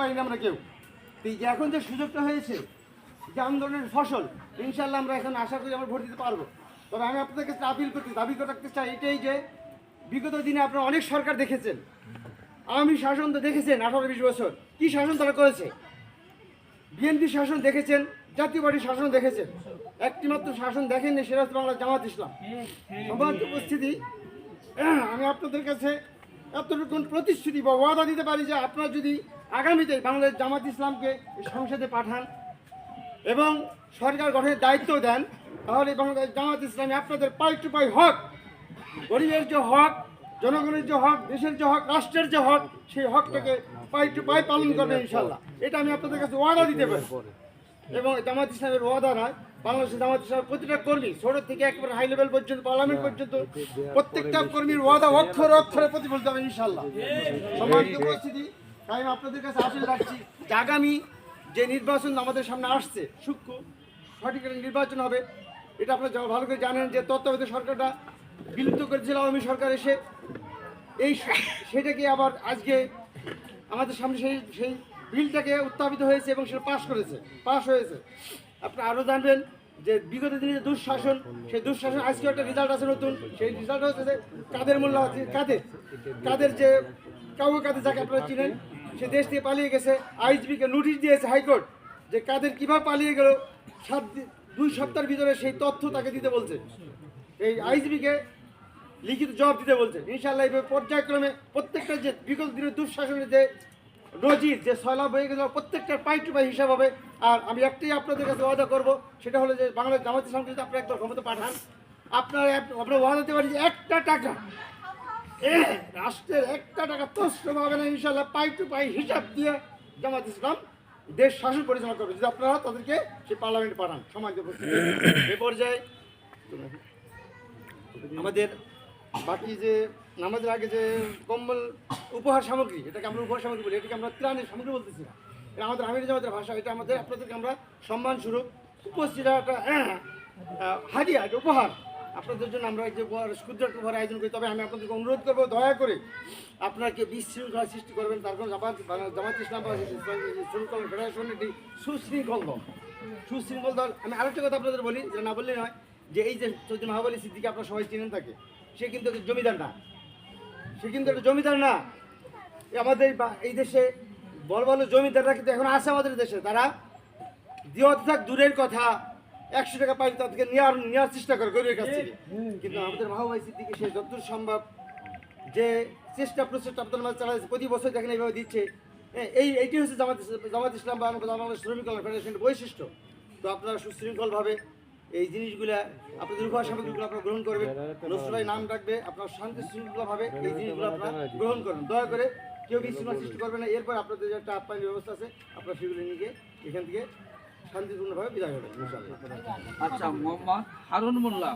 পারি না আমরা কেউ। তো এখন যে সুযোগটা হয়েছে, যে আন্দোলনের ফসল ইনশাল্লাহ আমরা এখন আশা করি আমরা ভোট দিতে পারব। তবে আমি আপনাদের কাছে আপিল করতে, দাবি করে রাখতে চাই এটাই যে, বিগত দিনে আপনারা অনেক সরকার দেখেছেন। আওয়ামী শাসন তো দেখেছেন আঠারো বিশ বছর। কি শাসন তারা করেছে? বিএনপি শাসন দেখেছেন, জাতীয় পার্টির শাসন দেখেছেন। একটি মাত্র শাসন দেখেননি সেটা হচ্ছে বাংলা জামাত ইসলাম। সম্মানিত উপস্থিতি, আমি আপনাদের কাছে এতটুকু প্রতিশ্রুতি বা ওয়াদা দিতে পারি যে আপনারা যদি আগামীতে বাংলাদেশ জামাত ইসলামকে সংসদে পাঠান এবং সরকার গঠনের দায়িত্ব দেন, তাহলে বাংলাদেশ জামাত ইসলামী আপনাদের পাই টু পাই হক, গরিবের যে হক, জনগণের যে হক, দেশের যে হক, রাষ্ট্রের যে হক, সেই হকটাকে পাই টু পাই পালন করবে ইনশাল্লাহ এটা আমি আপনাদের কাছে ওয়াদা দিতে পারি। এবং জামাত ইসলামের ওয়াদা নয়, বাংলাদেশের জামাত ইসলামের প্রতিটা কর্মী ছোট থেকে একেবারে হাই লেভেল পর্যন্ত পার্লামেন্ট পর্যন্ত, প্রত্যেকটা কর্মীর ওয়াদা অক্ষরে অক্ষরে প্রতিফলিত হবে ইনশাল্লাহ সম্মানিত পরিস্থিতি তাই আমি আপনাদের কাছে আশা রাখছি যে আগামী যে নির্বাচন আমাদের সামনে আসছে, সূক্ষ্ম, সঠিক নির্বাচন হবে, এটা আপনারা ভালো করে জানেন যে তত্ত্বাবধায়ক সরকারটা বিলুপ্ত করেছিল আওয়ামী সরকার এসে। এই সেটাকে আবার আজকে আমাদের সামনে সেই সেই বিলটাকে উত্থাপিত হয়েছে এবং সেটা পাশ করেছে, পাশ হয়েছে। আপনি আরও জানবেন যে বিগত দিনে যে দুঃশাসন, সেই দুঃশাসন আজকে একটা রেজাল্ট আছে নতুন। সেই রেজাল্ট হচ্ছে যে কাদের মূল্য আছে কাদের? কাদের যে কাউ কাদের যাকে আপনারা চিনেন সে দেশ থেকে পালিয়ে গেছে আইজিবিকে নোটিশ দিয়েছে হাইকোর্ট যে কাদের কীভাবে পালিয়ে গেল, সাত দুই সপ্তাহের ভিতরে সেই তথ্য তাকে দিতে বলছে। এই আইজিবিকে লিখিত জবাব দিতে বলছে। ইনশাল্লাহ এইভাবে পর্যায়ক্রমে প্রত্যেকটা যে বিগত দিনের দুঃশাসনের যে নজির, যে সয়লাভ হয়ে গেছে প্রত্যেকটার পাই টু পাই হিসাব হবে। আর আমি একটাই আপনাদের কাছে ওয়াদা করব, সেটা হলো যে বাংলাদেশ জামাত যদি আপনারা একদম ক্ষমতা পাঠান, আপনারা আপনারা ওয়াদা দিতে পারি যে একটা টাকা রাষ্ট্রের একটা টাকা তস্ত্র হবে না ইনশাল্লাহ পাই টু পাই হিসাব দিয়ে জামাত ইসলাম দেশ শাসন পরিচালনা করবে। যদি আপনারা তাদেরকে সেই পার্লামেন্টে পাঠান, সমাজ এ পর্যায়ে আমাদের বাকি যে নামাজের আগে যে কম্বল উপহার সামগ্রী, এটাকে আমরা উপহার সামগ্রী বলি, এটাকে আমরা ত্রাণের সামগ্রী বলতেছি না। এটা আমাদের আমির জামাতের ভাষা, এটা আমাদের আপনাদেরকে আমরা সম্মান স্বরূপ উপস্থিত একটা হাদিয়া একটা উপহার। আপনাদের জন্য আমরা যে ক্ষুদ্র একটা আয়োজন করি, তবে আমি আপনাদেরকে অনুরোধ করব, দয়া করে আপনারা কেউ বিশৃঙ্খলা সৃষ্টি করবেন, তার কারণ জামাত জামাত ইসলাম বা ফেডারেশন একটি সুশৃঙ্খল দল। সুশৃঙ্খল দল, আমি আরেকটা কথা আপনাদের বলি, যেটা না বললেই নয়, যে এই যে চৌধুরী মাহাবলী সিদ্দিকে আপনারা সবাই চিনেন থাকে সে কিন্তু জমিদার না। সে কিন্তু একটা জমিদার না। আমাদের এই দেশে বড় বড় জমিদাররা কিন্তু এখন আছে আমাদের দেশে, তারা দিওয়াত থাক দূরের কথা একশো টাকা পাই তাদেরকে নেওয়ার নেওয়ার চেষ্টা করে গরিবের কাছ থেকে। কিন্তু আমাদের মাহবাই সিদ্দিকে সে যতদূর সম্ভব যে চেষ্টা প্রচেষ্টা আপনাদের মাঝে চালাচ্ছে প্রতি বছর দেখেন এইভাবে দিচ্ছে। হ্যাঁ, এই এইটি হচ্ছে জামাত ইসলাম- জামাত ইসলাম বা বাংলাদেশ শ্রমিক কল্যাণ ফেডারেশনের বৈশিষ্ট্য। তো আপনারা সুশৃঙ্খলভাবে এই জিনিসগুলা আপনাদের উপহার সামগ্রীগুলো আপনারা গ্রহণ করবেন। নসরুলাই নাম ডাকবে আপনারা শান্তি শৃঙ্খলাভাবে এই জিনিসগুলো আপনারা গ্রহণ করবেন। দয়া করে কেউ বিশৃঙ্খলা সৃষ্টি করবে না। এরপর আপনাদের যে একটা আপ্যায়ন ব্যবস্থা আছে আপনারা সেগুলো নিয়ে গিয়ে এখান থেকে শান্তিপূর্ণভাবে বিদায় হবে আচ্ছা মোহাম্মদ হারুন মোল্লা।